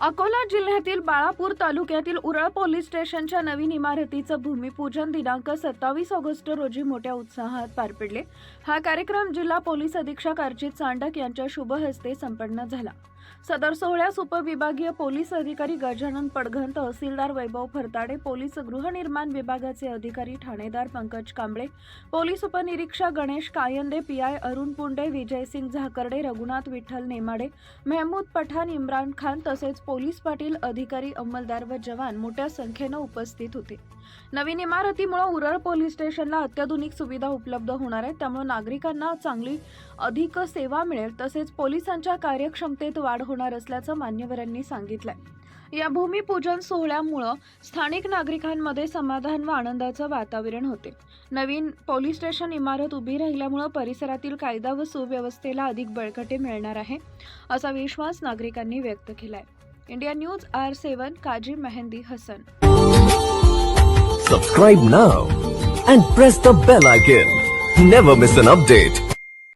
अकोला जिल्ह्यातील बाळापूर तालुक्यातील उरळ पोलीस स्टेशनच्या नवीन इमारतीचं भूमिपूजन दिनांक सत्तावीस ऑगस्ट रोजी मोठ्या उत्साहात पार पडले. हा कार्यक्रम जिल्हा पोलीस अधीक्षक अर्जित चांडक यांच्या शुभहस्ते संपन्न झाला. सदर सोहळ्यास उपविभागीय पोलीस अधिकारी गजानन पडघन तहसीलदार वैभव फरताडे पोलीस गृहनिर्माण विभागाचे अधिकारी ठाणेदार पंकज कांबळे पोलीस उपनिरीक्षक गणेश कायंदे पीआय अरुण पुंडे विजयसिंग झाकर्डे रघुनाथ विठ्ठल नेमाडे मेहमूद पठाण इम्रान खान तसेच पोलीस पाटील अधिकारी अंमलदार व जवान मोठ्या संख्येनं उपस्थित होते. नवीन इमारतीमुळे उरळ पोलीस स्टेशनला अत्याधुनिक सुविधा उपलब्ध होणार आहेत त्यामुळे नागरिकांना चांगली अधिक सेवा मिळेल तसेच पोलिसांच्या कार्यक्षमतेत वाढ होणार असल्याचं मान्यवरांनी सांगितलंय. या भूमिपूजन सोहळ्यामुळं स्थानिक नागरिकांमध्ये समाधान व आनंदाचं वातावरण होते. नवीन पोलीस स्टेशन इमारत उभी राहिल्यामुळं परिसरातील कायदा व सुव्यवस्थेला अधिक बळकटी मिळणार आहे असा विश्वास नागरिकांनी व्यक्त केलाय. India news R seven Kazi Mehndi Hasan. Subscribe now and press the bell icon never miss an update